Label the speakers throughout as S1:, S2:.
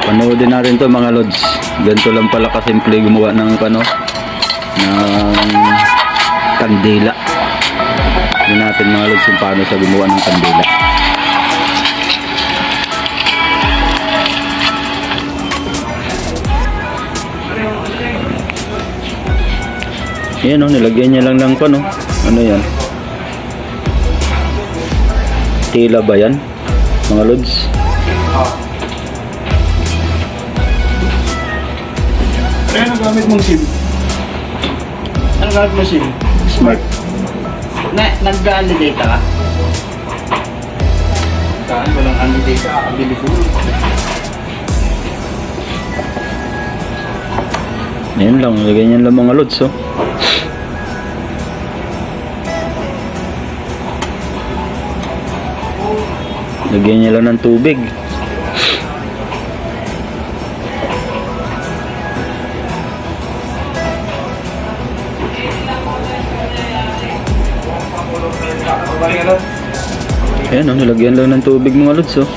S1: Panoodin natin to mga lods. Ganito lang pala kasimple gumawa ng ano ng kandila. Tingnan natin mga lods kung paano sa gumawa ng kandila. Yan oh, nilagyan niya lang ng ano. Ano yan? Tila ba yan? Mga lods?
S2: Gamit mong SIM? Ano gamit mo SIM? Smart.
S3: Na, nag-ano data ka?
S2: Saan? Walang ano data. Kakabili ko.
S1: Yan lang, nilagyan niya lang mga lods oh. Lagyan niya lang ng tubig. Ayan oh, nilagyan lang ng tubig mga lods oh.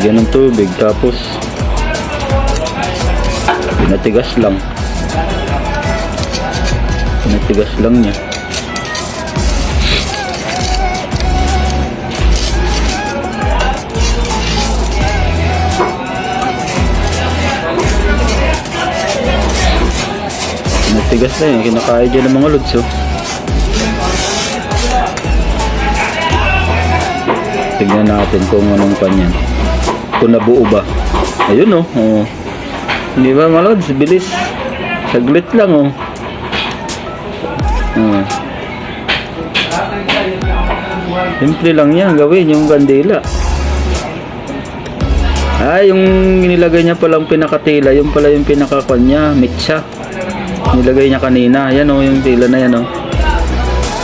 S1: Lagyan ng tubig tapos pinatigas lang. Pinatigas lang niya. Pinatigas na yun. Kinakaya dyan ng mga lods oh. Tignan natin kung anong kanyan. Kung nabuo ba. Ayun oh. oh. Hindi ba mga lods? Bilis. Saglit lang oh. Oh. Simple lang yan. Gawin yung kandila. Ah, yung nilagay niya palang pinakatila, yung pala yung pinakakon niya, mitsa. Nilagay niya kanina. Yan oh, yung tila na yan oh.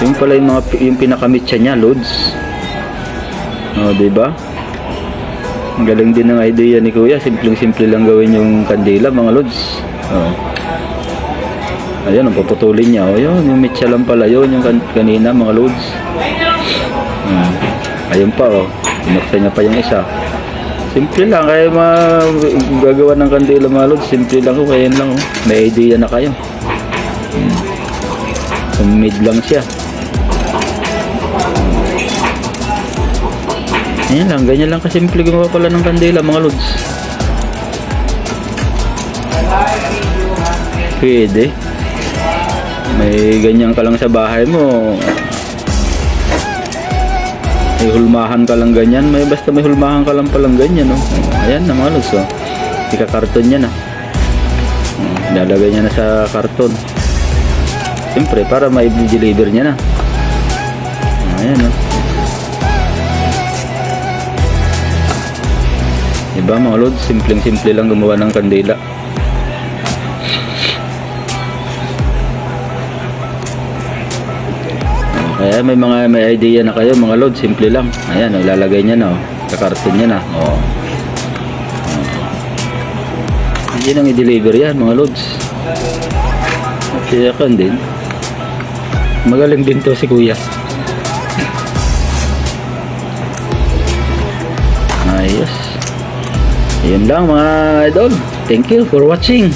S1: Yung pala yung mga yung pinakamitsa niya, loads. Oh, 'di ba? Ang galing din ng idea ni Kuya. Simpleng-simple lang gawin yung kandila, mga lods. Oh. Ayan, ang puputulin niya. Oh, yun, yung mitsa lang pala yun, yung kan kanina, mga lods. Hmm. Ayun pa, oh. Pinuksan niya pa yung isa. Simple lang, kaya magagawa ng kandila, mga lods. Simple lang, oh. Kaya lang, oh. May idea na kayo. Mid lang siya. Ayan lang, ganyan lang kasimple gumawa pala ng kandila mga lods. Pwede. May ganyan ka lang sa bahay mo. May hulmahan ka lang ganyan. May basta may hulmahan ka lang palang ganyan. No? Ayan na mga lods. Oh. Ika-karton niya na. Oh, Ilalagay niya na sa karton. Siyempre, para ma-deliver niya na. Ayan oh. Diba mga lods, simpleng-simple lang gumawa ng kandila. Kaya may mga may idea na kayo mga lods, simple lang. Ayan, oh, ilalagay niya na, oh. sa karton niya na. Oh. Oh. Yan ang i-deliver yan mga lods. Kaya kan din. Magaling din to si kuya. Ayos. Yun lang mga idol. Thank you for watching.